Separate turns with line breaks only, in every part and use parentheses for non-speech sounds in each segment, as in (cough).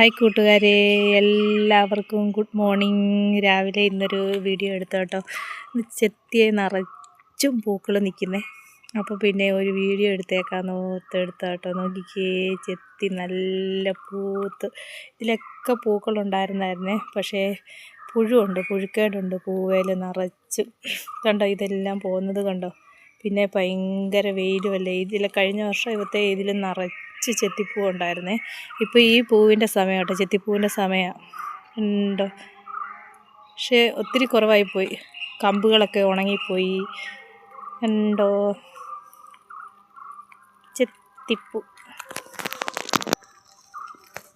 Hi കൂട്ടുകാരെ. എല്ലാവർക്കും good morning രാവിലെ ഇന്നൊരു വീഡിയോ എടുത്തു കേട്ടോ ഇത് ചെത്തിയെ നിറച്ചും പൂക്കൾ നിൽക്കുന്നേ അപ്പോൾ പിന്നെ ഒരു വീഡിയോ എടുത്തേക്കാന്ന് ഓർത്ത് എടുത്ത കേട്ടോ നോക്കിക്കേ ചെത്തി നല്ല പൂത്ത്. ഇതിലൊക്കെ പൂക്കളുണ്ടായിരുന്നായിരുന്നേ. പക്ഷേ പുഴുണ്ട് പുഴുക്കേടുണ്ട് പൂവേൽ നിറച്ചും. കണ്ടോ ഇതെല്ലാം പോകുന്നത് കണ്ടോ? പിന്നെ ഭയങ്കര വെയിലുമല്ലേ? ഇതിൽ കഴിഞ്ഞ വർഷം ഇവത്തെ ഇതിൽ നിറച്ച് ചെത്തിപ്പൂ ഉണ്ടായിരുന്നേ ഇപ്പോൾ ഈ പൂവിന്റെ സമയം കേട്ടോ. ചെത്തിപ്പൂവിന്റെ സമയമാണ് ഉണ്ടോ? പക്ഷേ ഒത്തിരി കുറവായിപ്പോയി കമ്പുകളൊക്കെ ഉണങ്ങിപ്പോയി. ഉണ്ടോ? ചെത്തിപ്പൂ.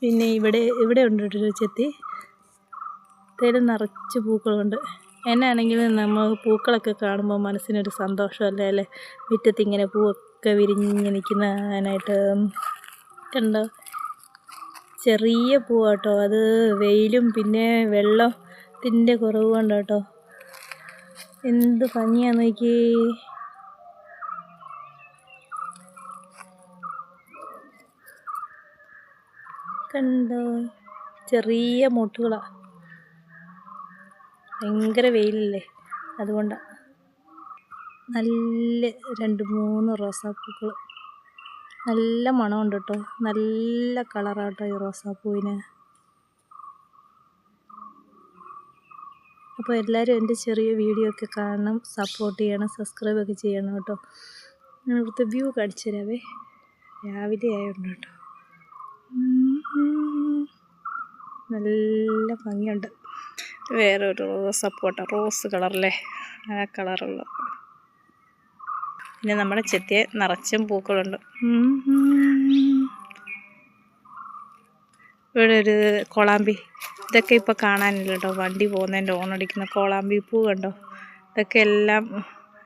പിന്നെ ഇവിടെ ഇവിടെ ഉണ്ട് ഒരു ചെത്തി. തേര് നിറച്ച് പൂക്കളുണ്ട്. എന്നാണെങ്കിലും നമ്മൾ പൂക്കളൊക്കെ കാണുമ്പോൾ മനസ്സിനൊരു സന്തോഷമല്ലേ അല്ലേ? മുറ്റത്ത് ഇങ്ങനെ പൂവൊക്കെ വിരിഞ്ഞ് നിൽക്കുന്നതിനായിട്ട് കണ്ടോ? ചെറിയ പൂവാട്ടോ. അത് വെയിലും പിന്നെ വെള്ളത്തിന്റെ കുറവ് കൊണ്ട് കേട്ടോ എന്ത് ഭംഗിയാന്ന് നോക്കി കണ്ടോ? ചെറിയ മുട്ടുകളാണ് ഭയങ്കര വെയിലല്ലേ? അതുകൊണ്ടാണ് നല്ല രണ്ട് മൂന്ന് റോസാപ്പൂക്കൾ നല്ല മണമുണ്ട് കേട്ടോ നല്ല കളറാട്ടോ ഈ റോസാപ്പൂവിന്. അപ്പോൾ എല്ലാവരും എന്റെ ചെറിയ വീഡിയോ ഒക്കെ കാണണം സപ്പോർട്ട് ചെയ്യണം സബ്സ്ക്രൈബ് ഒക്കെ ചെയ്യണം കേട്ടോ. ഞാൻ ഇവിടുത്തെ വ്യൂ കാണിച്ചു തരാവേ. രാവിലെ ആയതുകൊണ്ട് കേട്ടോ. നല്ല ഭംഗിയുണ്ട്. വേറൊരു റോസപ്പോട്ട റോസ് കളറല്ലേ? ആ കളറുള്ള. പിന്നെ നമ്മുടെ ചെത്തിയെ നിറച്ചും പൂക്കളുണ്ട്. ഇവിടെ ഒരു കോളാമ്പി. ഇതൊക്കെ ഇപ്പോൾ കാണാനില്ല കേട്ടോ. വണ്ടി പോകുന്നതിന്റെ ഓണടിക്കുന്ന കോളാമ്പി പൂ കണ്ടോ? ഇതൊക്കെ എല്ലാം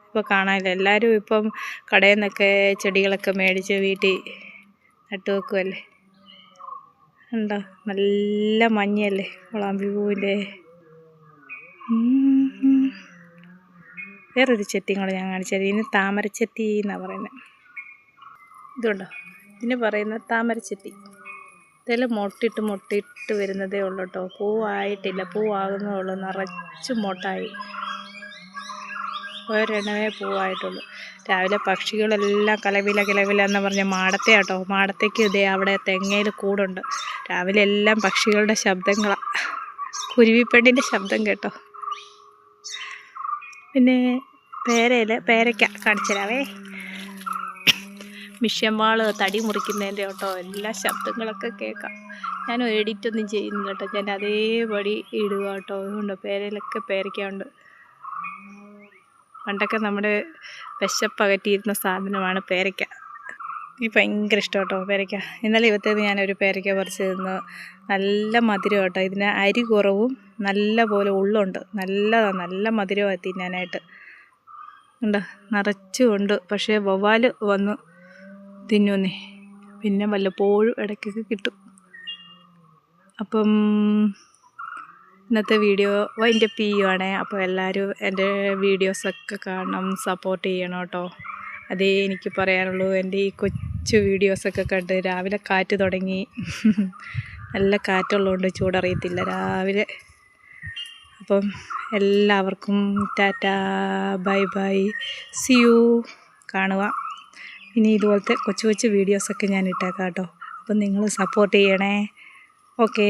ഇപ്പോൾ കാണാനില്ല. എല്ലാവരും ഇപ്പം കടയിൽ നിന്നൊക്കെ ചെടികളൊക്കെ മേടിച്ച് വീട്ടിൽ നട്ടു വെക്കുമല്ലേ ഉണ്ടോ നല്ല മഞ്ഞല്ലേ കോളാമ്പി പൂവിന്റെ വേറൊരു ചെത്തിയും കൂടെ ഞാൻ കാണിച്ചത്. ഇതിന് താമരച്ചെത്തി എന്നാണ് പറയുന്നത് ഇതുണ്ടോ? ഇതിന് പറയുന്ന താമരച്ചെത്തി. ഇതെല്ലാം മുട്ടിട്ട് മുട്ടിട്ട് വരുന്നതേ ഉള്ളൂ കേട്ടോ പൂവായിട്ടില്ല. പൂവാകുന്നതേ ഉള്ളൂ. നിറച്ച് മുട്ടായി. ഒരെണ്ണമേ പൂവായിട്ടുള്ളൂ. രാവിലെ പക്ഷികളെല്ലാം കലവില കിലവില എന്ന് പറഞ്ഞ മാടത്തെ കേട്ടോ മാടത്തേക്ക് ഇതേ അവിടെ തെങ്ങയിൽ കൂടുണ്ട്. രാവിലെ എല്ലാം പക്ഷികളുടെ ശബ്ദങ്ങളാണ് കുരുവിപ്പെണ്ണിന്റെ ശബ്ദം കേട്ടോ. പിന്നെ പേരയിൽ പേരയ്ക്ക കാണിച്ചു തരാവേ മിഷ്യമ്മാൾ തടി മുറിക്കുന്നതിന്റെ കേട്ടോ എല്ലാ ശബ്ദങ്ങളൊക്കെ കേൾക്കാം. ഞാൻ എഡിറ്റൊന്നും ചെയ്യുന്നില്ല കേട്ടോ ഞാൻ അതേപടി ഇടുക കേട്ടോ. അതുകൊണ്ട് പേരയിലൊക്കെ പേരയ്ക്കുണ്ട് പണ്ടൊക്കെ നമ്മുടെ വിശപ്പകറ്റിയിരുന്ന സാധനമാണ് പേരയ്ക്ക. എനിക്ക് ഭയങ്കര ഇഷ്ടം കേട്ടോ പേരയ്ക്ക. ഇന്നലെ ഇവത്തേത് ഞാനൊരു പേരയ്ക്ക പറിച്ച് തിന്ന് നല്ല മധുരം കേട്ടോ. ഇതിന് അരി കുറവും നല്ല പോലെ ഉള്ളുണ്ട്. നല്ലതാണ് നല്ല മധുരമാണ് തിന്നാനായിട്ട് ഉണ്ട്. നിറച്ചും ഉണ്ട് പക്ഷേ വവ്വാൽ വന്ന് തിന്നുന്നേ. പിന്നെ വല്ലപ്പോഴും ഇടയ്ക്കൊക്കെ കിട്ടും. അപ്പം ഇന്നത്തെ വീഡിയോ വൈൻഡപ്പ് ചെയ്യുവാണേ. അപ്പോൾ എല്ലാവരും എന്റെ വീഡിയോസൊക്കെ കാണണം സപ്പോർട്ട് ചെയ്യണം കേട്ടോ. അതേ എനിക്ക് പറയാനുള്ളൂ. എന്റെ ഈ കൊച്ചു വീഡിയോസൊക്കെ കണ്ട് രാവിലെ കാറ്റ് തുടങ്ങി. (laughs) നല്ല കാറ്റുള്ളതുകൊണ്ട് ചൂടറിയത്തില്ല. രാവിലെ അപ്പം എല്ലാവർക്കും tata bye bye see you കാണുക. ഇനി ഇതുപോലത്തെ കൊച്ചു കൊച്ചു വീഡിയോസൊക്കെ ഞാൻ ഇട്ടേക്കാം കേട്ടോ. അപ്പം നിങ്ങൾ സപ്പോർട്ട് ചെയ്യണേ. ഓക്കേ